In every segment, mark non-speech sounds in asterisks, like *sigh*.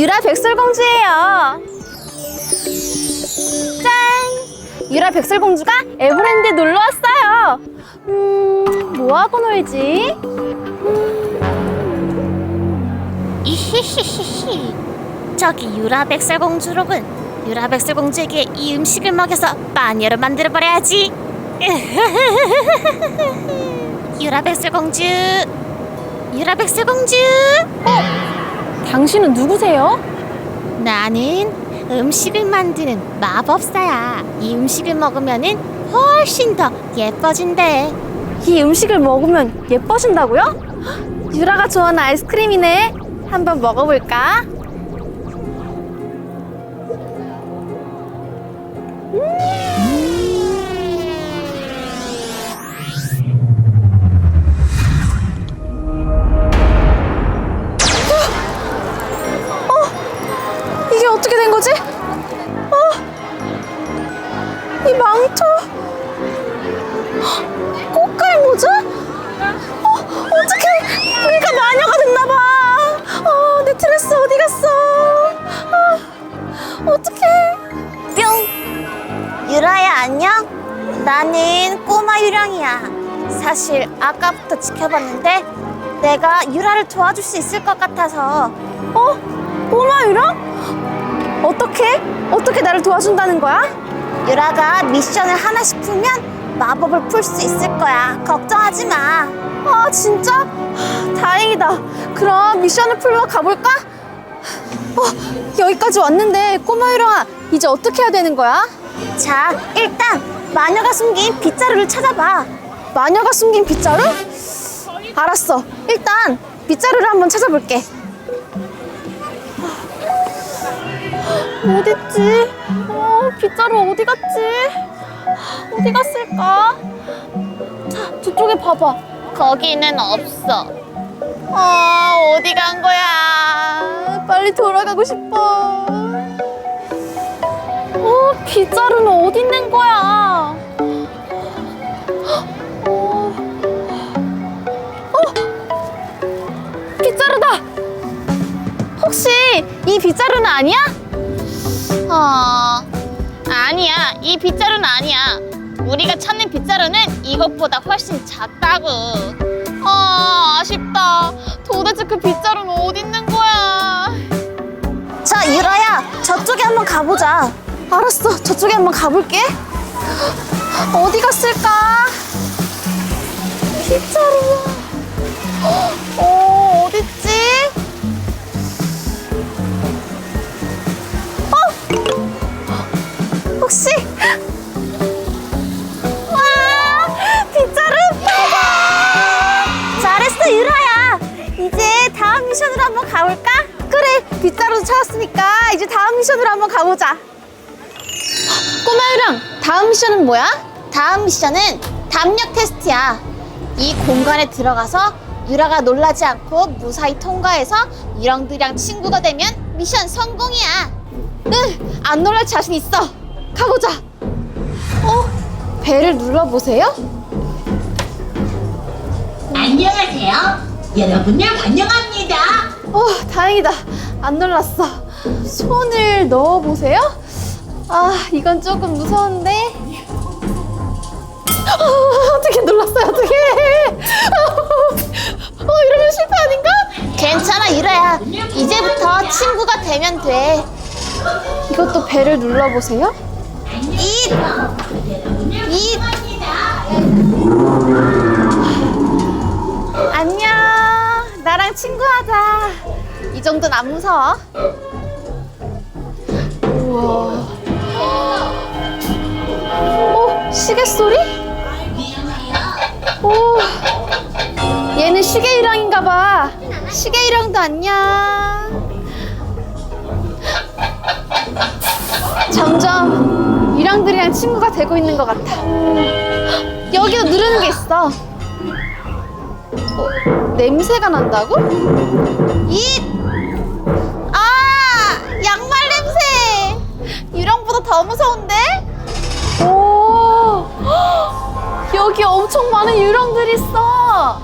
유라 백설공주예요. 짠! 유라 백설공주가 에버랜드에 놀러 왔어요. 음, 뭐 하고 놀지? 이히히히히 저기 유라 백설공주로군 유라 백설공주에게 이 음식을 먹여서 마녀로 만들어 버려야지 *laughs* 유라 백설공주 유라 백설공주 당신은 누구세요? 나는 음식을 만드는 마법사야 이 음식을 먹으면은 훨씬 더 예뻐진대 이 음식을 먹으면 예뻐진다고요? *gasps* 유라가 좋아하는 아이스크림이네. 한번 먹어볼까? 나는 꼬마 유령이야 사실 아까부터 지켜봤는데 내가 유라를 도와줄 수 있을 것 같아서 어? 꼬마 유령? 어떻게? 어떻게 나를 도와준다는 거야? 유라가 미션을 하나씩 풀면 마법을 풀 수 있을 거야 걱정하지 마 아, 진짜? 하, 다행이다. 그럼 미션을 풀러 가볼까? 어, 여기까지 왔는데, 꼬마 유령아, 이제 어떻게 해야 되는 거야? 자, 일단 마녀가 숨긴 빗자루를 찾아봐. 마녀가 숨긴 빗자루? 알았어. 일단 빗자루를 한번 찾아볼게. 어딨지? 어, 빗자루 어디 갔지? 어디 갔을까? 자, 저쪽에 봐봐. 거기는 없어. 아, 어디 간 거야? 빨리 돌아가고 싶어. 어, 빗자루는 어디 있는 거야? 어, 어, 빗자루다. 혹시 이 빗자루는 아니야? 어, 아니야. 이 빗자루는 아니야. 우리가 찾는 빗자루는 이것보다 훨씬 작다고. 아, 아쉽다. 도대체 그 빗자루는 어디 있는 거야? 자, 유라야, 저쪽에 한번 가보자. 알았어. 저쪽에 한번 가볼게. 어디 갔을까? 빗자루. 어, 어딨지? 다음 미션은 뭐야? 다음 미션은 담력 테스트야. 이 공간에 들어가서 유라가 놀라지 않고 무사히 통과해서 유령들이랑 친구가 되면 미션 성공이야. 응, 안 놀랄 자신 있어. 가보자. 어? 배를 눌러보세요. 안녕하세요. 여러분을 환영합니다. 어, 다행이다. 안 놀랐어. 손을 넣어보세요. 아, 이건 조금 무서운데. 어, 어떻게 놀랐어요, 어떻게. 어, 이러면 실패 아닌가? 괜찮아, 유라야. 이제부터 친구가 되면 돼. 이것도 배를 눌러보세요. 이, 이, 안녕. 나랑 친구하자. 이 정도는 안 무서워. 우와. 어, 시계 소리? 오. 얘는 시계 일랑인가 봐. 시계 일랑도 안녕. 점점 일랑들이랑 친구가 되고 있는 것 같아. 여기도 누르는 게 있어. 어, 냄새가 난다고? 이! 유령들 있어.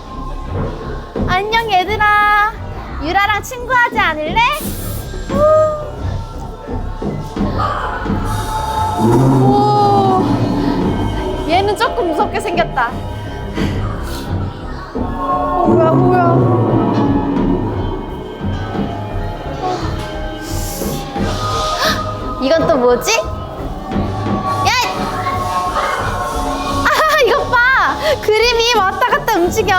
안녕 얘들아. 유라랑 친구하지 않을래? 오. 얘는 조금 무섭게 생겼다. 어, 뭐야 뭐야. 이건 또 뭐지? 그림이 왔다 갔다 움직여.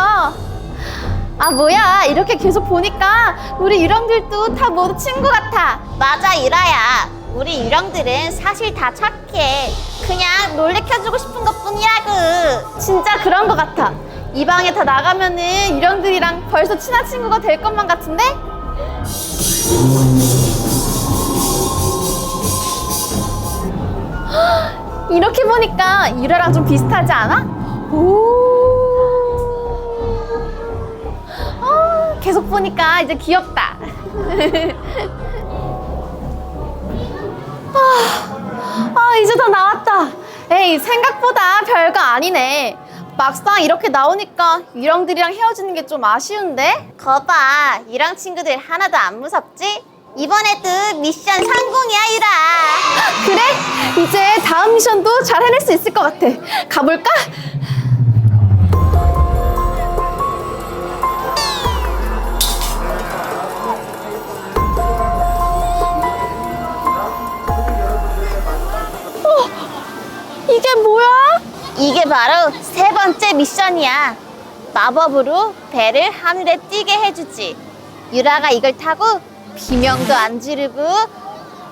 아, 뭐야. 이렇게 계속 보니까 우리 유령들도 다 모두 친구 같아. 맞아, 유라야. 우리 유령들은 사실 다 착해. 그냥 놀래켜주고 싶은 것 뿐이라고. 진짜 그런 것 같아. 이 방에 다 나가면은 유령들이랑 벌써 친한 친구가 될 것만 같은데? 헉, *gasps* 이렇게 보니까 유라랑 좀 비슷하지 않아? 오. 어, 계속 보니까 이제 귀엽다. *laughs* 아, 아, 이제 다 나왔다. 에이, 생각보다 별거 아니네. 막상 이렇게 나오니까 유령들이랑 헤어지는 게 좀 아쉬운데? 거봐, 유령 친구들 하나도 안 무섭지? 이번에도 미션 성공이야, 유라. *laughs* 그래? 이제 다음 미션도 잘 해낼 수 있을 것 같아. 가볼까? 이게 바로 세 번째 미션이야. 마법으로 배를 하늘에 띄게 해주지. 유라가 이걸 타고 비명도 안 지르고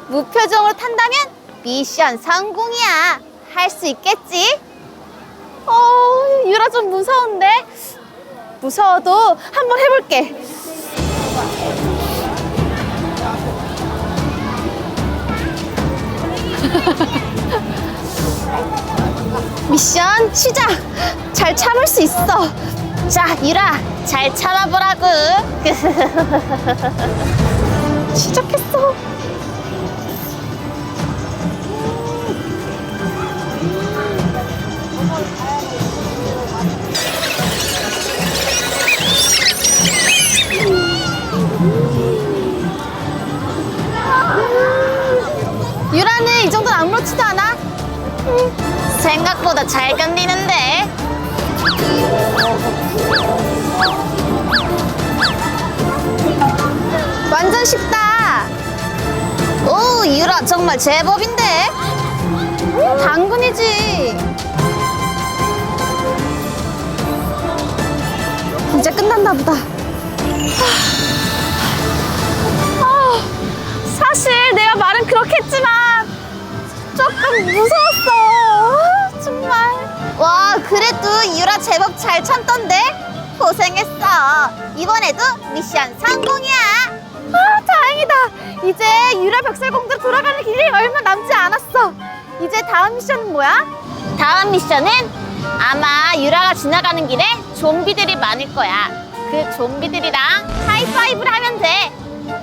무표정으로 탄다면 미션 성공이야. 할 수 있겠지? 어, 유라 좀 무서운데? 무서워도 한번 해볼게. *laughs* 미션 시작! 잘 참을 수 있어. 자, 유라, 잘 참아보라고. *laughs* 시작했어. 유라는 이 정도는 아무렇지도 않아. 생각보다 잘 견디는데. 완전 쉽다. 오, 유라 정말 제법인데. 당근이지. 이제 끝났나 보다. 아, 사실 내가 말은 그렇게 했지만 조금 무서웠어. 아, 정말. 와, 그래도 유라 제법 잘 참던데? 고생했어. 이번에도 미션 성공이야. 아, 다행이다. 이제 유라 벽설공주 돌아가는 길이 얼마 남지 않았어. 이제 다음 미션은 뭐야? 다음 미션은 아마 유라가 지나가는 길에 좀비들이 많을 거야. 그 좀비들이랑 하이파이브를 하면 돼.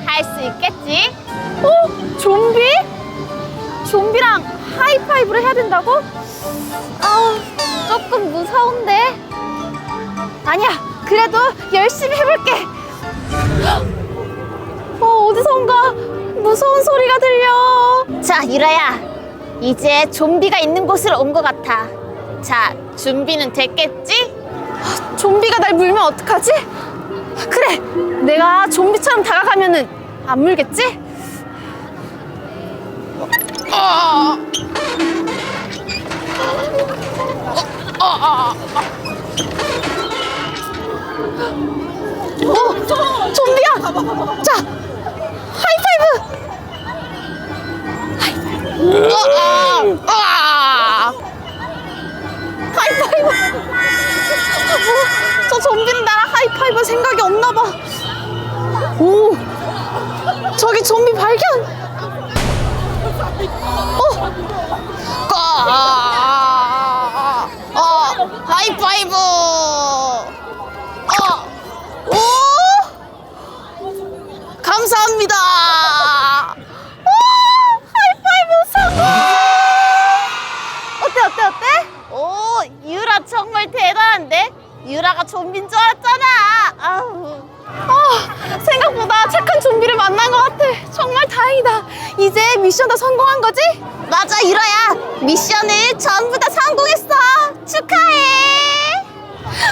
할 수 있겠지? 어? 좀비? 좀비랑 하이파이브를 해야 된다고? 아우, 조금 무서운데. 아니야, 그래도 열심히 해볼게. 어, 어디선가 무서운 소리가 들려. 자, 유라야. 이제 좀비가 있는 곳으로 온 것 같아. 자, 준비는 됐겠지? 좀비가 날 물면 어떡하지? 그래, 내가 좀비처럼 다가가면은 안 물겠지? 어, 좀- 좀비야! 자, 하이파이브! 하이파이브. 아! 하이파이브! 어, 저 나랑 하이파이브 생각이 없나 봐. 오, 저기 좀비 발견. 어, 아, 어, 하이파이브. 어, 오, 감사합니다. 오, 하이파이브 성공. 어때, 어때, 어때? 오, 유라 정말 대단한데? 유라가 좀비인 줄 알았잖아. 아우. 아, 생각보다 착한 좀비를 만난 것 같아. 정말 다행이다. 이제 미션 다 성공한 거지? 맞아, 유라야. 미션을 전부 다 성공했어. 축하해.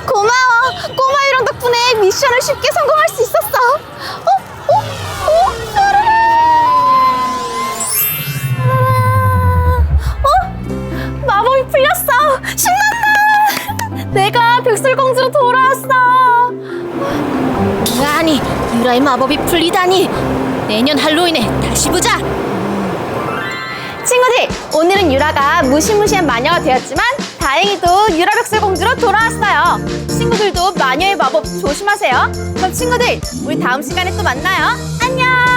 고마워. 꼬마 유랑 덕분에 미션을 쉽게 성공할 수 있었어. 어? 어? 어? 어? 마법이 풀렸어. 신난다. *laughs* 내가 백설공주로 돌아 유라의 마법이 풀리다니. 내년 할로윈에 다시 보자. 친구들, 오늘은 유라가 무시무시한 마녀가 되었지만 다행히도 유라 백설 공주로 돌아왔어요. 친구들도 마녀의 마법 조심하세요. 그럼 친구들, 우리 다음 시간에 또 만나요. 안녕!